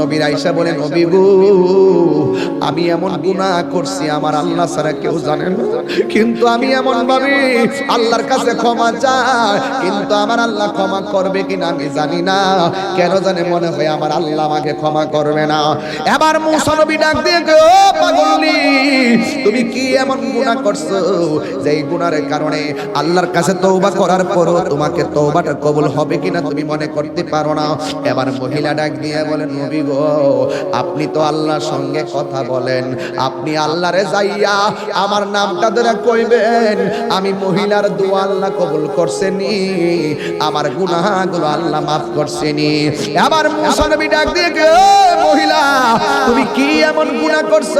নবীর আইসা বলে, নবী গো, আমি এমন করছি, আমার আল্লাহ কেউ জানে না। কিন্তু আমি এমন আল্লাহর কাছে ক্ষমা চাই, কিন্তু আমার আল্লাহ ক্ষমা করবে আমি জানি না। কেন জানে মনে হয় আমার আল্লাহ আমাকে ক্ষমা করবে না। এবার মুসা নবী ডাক দিয়ে পাগলি, তুমি কি এমন গুনাহ করছ এই গুনার কারণে আল্লাহর কাছে তওবা করার পরও তোমাকে তওবাটা কবুল হবে কিনা তুমি মনে করতে পারো না? এবার মহিলা ডাক দিয়ে বলেন নবী গো। আপনি তো আল্লাহর সঙ্গে কথা বলেন। আপনি আল্লাহরে যাইয়া আমার নামটা ধরে কইবেন, আমি মহিলার দোয়া আল্লাহ কবুল করছেনি, আমার গুনাহগুলো আল্লাহ মাফ করছেনি। এবার মুসা নবী ডাক দিয়ে মহিলা, তুমি কি এমন গুনাহ করছ?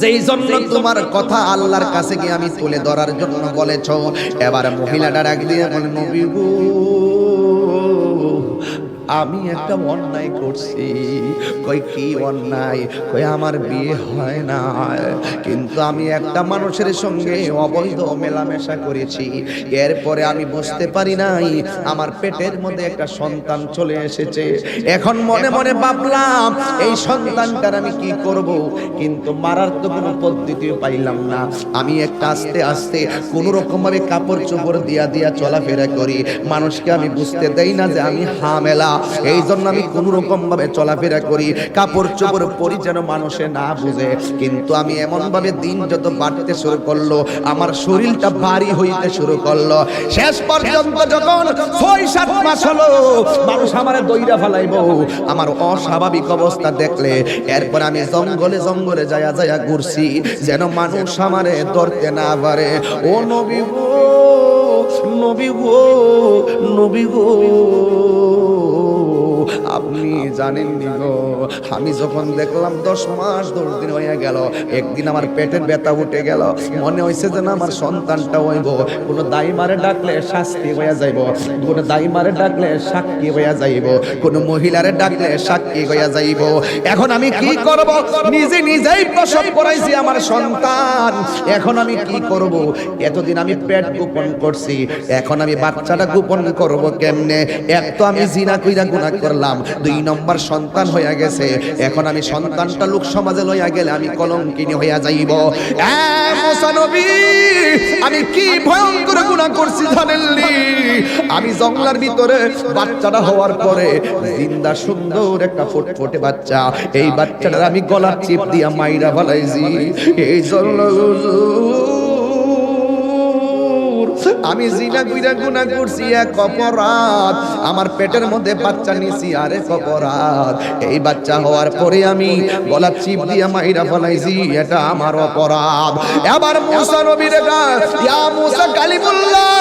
যেই জন্য তোমার কথা আল্লাহর কাছে গিয়ে আমি তুলে ধরার জন্য বলেছ। এবার মহিলাটা ডাক দিয়ে বলে, নবী গো আমি একটা অন্যায় করছি। কই কি অন্যায়? কই আমার বিয়ে হয় না। কিন্তু আমি একটা মানুষের সঙ্গে অবৈধ মেলামেশা করেছি। এরপরে আমি বুঝতে পারি নাই, আমার পেটের মধ্যে একটা সন্তান চলে এসেছে। এখন মনে মনে ভাবলাম, এই সন্তানটার আমি কি করব? কিন্তু মারার তো কোনো পদ্ধতিও পাইলাম না। আমি একটা আস্তে আস্তে কোনো রকম ভাবে কাপড় চোপড় দিয়া দিয়া চলাফেরা করি। মানুষকে আমি বুঝতে দেই না যে আমি হামেলা। এই জন্য আমি কোনো রকম ভাবে চলাফেরা করি কাপড় চোপড় পরি যেন মানুষে না বুঝে। কিন্তু আমি এমন ভাবে দিন যত বাড়তে শুরু করল, আমার শরীরটা ভারী হইতে শুরু করল। শেষ পর্যন্ত যখন ছয় সাত মাস হলো, মানুষ আমারে দইরা ফেলাইবো। আমার অস্বাভাবিক অবস্থা দেখলে, এরপর আমি জঙ্গলে জঙ্গলে যায়া যায়া ঘুরছি, যেন মানুষ আমারে ধরতে না পারে। ও নবী গো নবী গো নবী গো। আপনি জানেন নি গো। আমি যখন দেখলাম দশ মাস দশ দিন হয়ে গেল একদিন আমার পেটের ব্যথা উঠে গেল মনে হয়েছে যে না আমার সন্তানটা হইব। কোনো দাই মারে ডাকলে শাস্তি হয়ে যাইব কোনো দাই মারে ডাকলে সাক্ষী হয়ে যাইব কোনো মহিলারে ডাকলে সাক্ষী হয়ে যাইব। এখন আমি কি করব? নিজে নিজেই প্রসব করাইছি আমার সন্তান। এখন আমি কি করব? এতদিন আমি পেট গোপন করছি এখন আমি বাচ্চাটা গোপন করব কেমনে? এক তো আমি জিনা কইরা গুনাহ করলাম দুই নম্বর সন্তান হইয়া গেছে। এখন আমি সন্তানটা লোক সমাজে লইয়া গেলে আমি কলঙ্কিনী হইয়া যাইব। আমি কি ভয়ঙ্কর গুনাহ করছি জানেননি আমি জঙ্গলার ভিতরে বাচ্চাটা হওয়ার পরে জিন্দা সুন্দর একটা ফুটফুটে বাচ্চা। এই বাচ্চাটার আমি গলার চিপ দিয়া মাইরা ফেলাইছি। এই জন্য আমি জিনা গুইরা গুনা করছি এক অপরাধ। আমার পেটের মধ্যে বাচ্চা নিছি আরেক অপরাধ। এই বাচ্চা হওয়ার পরে আমি গলা চিপ দিয়া মাইরা ফলাইছি এটা আমার অপরাধ। এবার মুসা নবীর ডাক, ইয়া মুসা কালিমুল্লাহ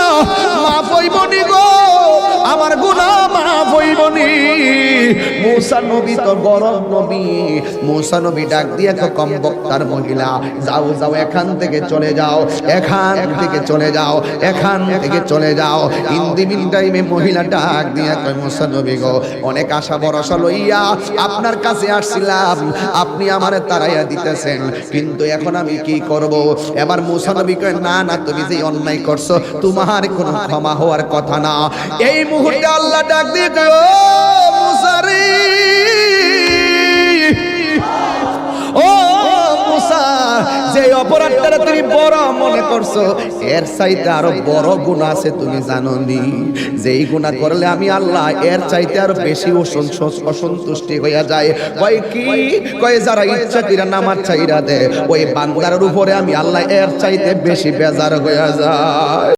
মাফ হইবনি গো আমার গুনাহ মাফ হইবনি। মুসা নবী তো গরম নবী। মুসা নবী ডাক দিয়ে কম বক্তার মহিলা, যাও যাও, এখান থেকে চলে যাও, এখান থেকে চলে যাও, এখান থেকে চলে যাও। ইন্দি মিন টাইমে মহিলা ডাক দিয়া কয়, মুসা নবী গো, অনেক আশা ভরসা লইয়া আপনার কাছে আসছিলাম, আপনি আমারে তাড়াইয়া দিতেছেন, কিন্তু এখন আমি কি করব? এবার মুসা নবী কয়, না না, তুমি যে অন্যায় করছ, তোমার কোনো ক্ষমা হওয়ার কথা না। এই মুহূর্তে আল্লাহ ডাক দিয়ে ও মুসা, যে অপরাধটা তুমি বড় মনে করছ, এর চাইতে আরও বড় গুণ আছে তুমি জানো নি যেই গুণা করলে আমি আল্লাহ, এর চাইতে আরও বেশি অসন- অসন্তুষ্টি হইয়া যায়। কয় কি? কয়, যারা ইচ্ছা কিরা নামাজ চাইরা দে ওই বান্দার উপরে আমি আল্লাহ, এর চাইতে বেশি বেজার হইয়া যায়।